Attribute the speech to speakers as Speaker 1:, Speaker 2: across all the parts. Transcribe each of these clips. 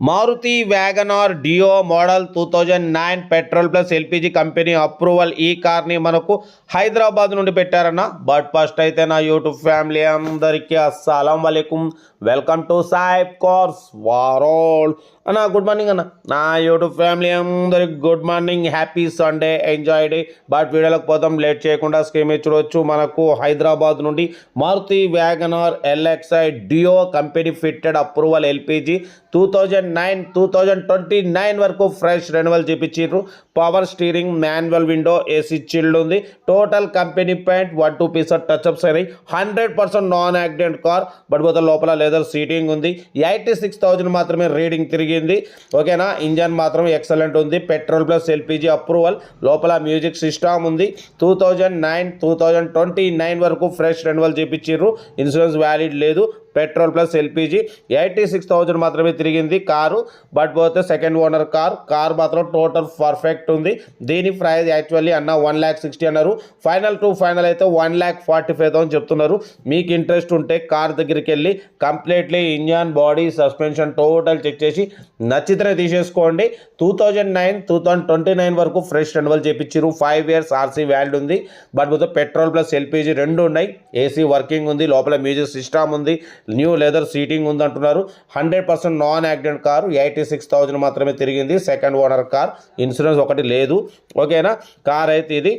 Speaker 1: Maruti Wagon R Duo model two thousand nine petrol plus LPG company approval ఈ కార్ని మనకు హైదరాబాద్ నుండి పెట్టారన్న. But first అయితే నా యూట్యూబ్ ఫ్యామిలీ అందరికీ అస్సలం వలైకుం. వెల్కమ్ టు సాయిబ్ కార్స్ వారోల్. అన్న గుడ్ మార్నింగ్ అన్న. నా యూట్యూబ్ ఫ్యామిలీ అందరికి good morning happy Sunday enjoy day but వీడియోలకు పోతాం లేట్ చేయకుండా స్క్రీన్ మీద చూడవచ్చు మనకు హైదరాబాద్ నుండి Maruti Wagon R LXI Duo company fitted approval LPG two thousand nine two thousand twenty nine వరకు ఫ్రెష్ రెన్యువల్ చేపించారు power steering manual window AC chilled ఉంది. Total company paint one two pieces touch ups అయినాయి hundred percent non accident car but పోతే లోపల leather seating ఉంది. Eighty six thousand మాత్రమే reading తిరిగింది. ఓకేనా? ఇంజన్ మాత్రం ఎక్సలెంట్ ఉంది. పెట్రోల్ ప్లస్ ఎల్పిజి అప్రూవల్ లోపల మ్యూజిక్ సిస్టమ్ ఉంది. Two thousand nine two thousand twenty nine వరకు ఫ్రెష్ రెన్యువల్ చేపించారు ఇన్సూరెన్స్ వ్యాలిడ్ లేదు. Petrol plus LPG eighty six thousand మాత్రమే తిరిగింది కారు బట్ పోతే సెకండ్ ఓనర్ కార్. కార్ మాత్రం టోటల్ పర్ఫెక్ట్ ఉంది. దీని ప్రైస్ యాక్చువల్లీ అన్న వన్ ల్యాక్ సిక్స్టీ అన్నారు. ఫైనల్ టు ఫైనల్ అయితే one lakh forty five thousand చెప్తున్నారు. మీకు ఇంట్రెస్ట్ ఉంటే కార్ దగ్గరికి వెళ్ళి completely engine body suspension total check చేసి నచ్చితేనే తీసేసుకోండి. Two thousand nine two thousand twenty nine వరకు ఫ్రెష్ రెన్యువల్ చేయించారు ఫైవ్ ఇయర్స్ ఆర్సీ వ్యాల్డ్ ఉంది. బట్ పోతే పెట్రోల్ ప్లస్ ఎల్పిజి రెండు ఉన్నాయి. ఏసీ వర్కింగ్ ఉంది. లోపల మ్యూజిక్ సిస్టమ్ ఉంది. న్యూ లెదర్ సీటింగ్ ఉంది అంటున్నారు hundred percent non accident car eighty six thousand మాత్రమే తిరిగింది. సెకండ్ ఓనర్ కార్ ఇన్సూరెన్స్ ఒకటి లేదు. ఓకేనా? కార్ అయితే ఇది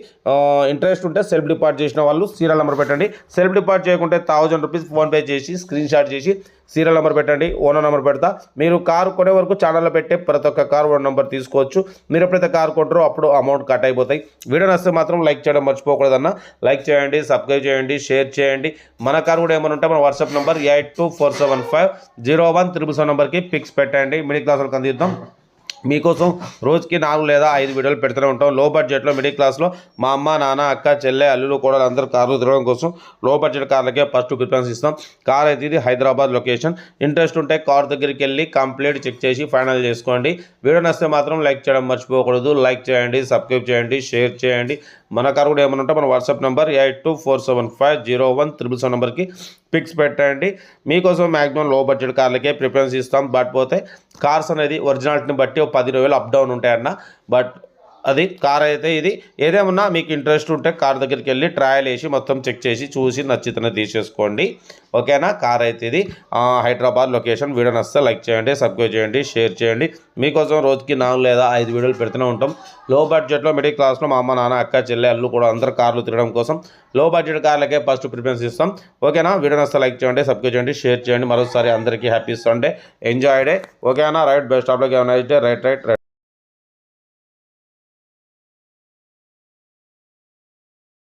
Speaker 1: ఇంట్రెస్ట్ ఉంటే సెల్ఫ్ డిపార్ట్ చేసిన వాళ్ళు సీరియల్ నెంబర్ పెట్టండి. సెల్ఫ్ డిపార్ట్ చేయకుంటే థౌజండ్ రూపీస్ ఫోన్పే చేసి స్క్రీన్ షాట్ చేసి సీరియల్ నెంబర్ పెట్టండి ఓనర్ నెంబర్ పెడతా. మీరు కారు కొనే వరకు ఛానల్లో పెట్టే ప్రతి ఒక్క కారు ఓనర్ నెంబర్ తీసుకోవచ్చు. మీరు ఎప్పుడైతే కారు కొంటారో అప్పుడు అమౌంట్ కట్ అయిపోతాయి. వీడియో నచ్చితే మాత్రం లైక్ చేయడం మర్చిపోకూడదన్న. లైక్ చేయండి సబ్స్క్రైబ్ చేయండి షేర్ చేయండి. మన కారు కూడా ఏమైనా ఉంటే మన WhatsApp number eight two four seven five zero one triple seven నెంబర్కి పిక్స్ పెట్టండి. మిడిల్ క్లాస్ వాళ్ళకి అందిద్దాం. మీకోసం రోజుకి నాలుగు లేదా ఐదు వీడియోలు పెడుతూనే ఉంటాం. లో బడ్జెట్లో మిడిల్ క్లాస్లో మా అమ్మ నాన్న అక్క చెల్లె అల్లులు కూడా అందరూ కార్లు తిరగడం కోసం లో బడ్జెట్ కార్లకే ఫస్ట్ ప్రిఫరెన్స్ ఇస్తాం. కార్ అయితే ఇది హైదరాబాద్ లొకేషన్. ఇంట్రెస్ట్ ఉంటే కార్ దగ్గరికి వెళ్ళి కంప్లీట్ చెక్ చేసి ఫైనల్ చేసుకోండి. వీడియో నచ్చితే మాత్రం లైక్ చేయడం మర్చిపోకూడదు. లైక్ చేయండి సబ్స్క్రైబ్ చేయండి షేర్ చేయండి. మన కార్ కూడా ఏమైనా ఉంటే మన WhatsApp number eight two four seven five zero one triple seven నెంబర్కి పిక్స్ పెట్టండి. మీకోసం మ్యాక్సిమం లో బడ్జెట్ కార్లకే ప్రిఫరెన్స్ ఇస్తాం. బట్ పోతే కార్స్ అనేది ఒరిజినాలిటీని బట్టి ఒక పది రోజులు అప్ డౌన్ ఉంటాయన్న. బట్ అది కార్ అయితే ఇది. ఏదేమన్నా మీకు ఇంట్రెస్ట్ ఉంటే కార్ దగ్గరికి వెళ్ళి ట్రయల్ వేసి మొత్తం చెక్ చేసి చూసి నచ్చితేనే తీసేసుకోండి. ఓకేనా? కార్ అయితే ఇది. హైదరాబాద్ లొకేషన్ వీడియో నచ్చితే లైక్ చేయండి సబ్స్క్రైబ్ చేయండి షేర్ చేయండి. మీకోసం రోజుకి నాలుగు లేదా ఐదు వీడియోలు పెడుతూనే ఉంటాం. లో బడ్జెట్లో మిడిల్ క్లాస్లో మా అమ్మ నాన్న అక్క చెల్లె అల్లు కూడా అందరు కార్లు తిరగడం కోసం లో బడ్జెట్ కార్లకే ఫస్ట్ ప్రిఫరెన్స్ ఇస్తాం. ఓకేనా? వీడియో నచ్చితే లైక్ చేయండి సబ్స్క్రైబ్ చేయండి షేర్ చేయండి. మరోసారి అందరికీ హ్యాపీ సండే ఎంజాయ్ డే. ఓకేనా? రైట్ బెస్ట్ ఆఫ్లోకి ఏమైనా అయితే రైట్ రైట్ రైట్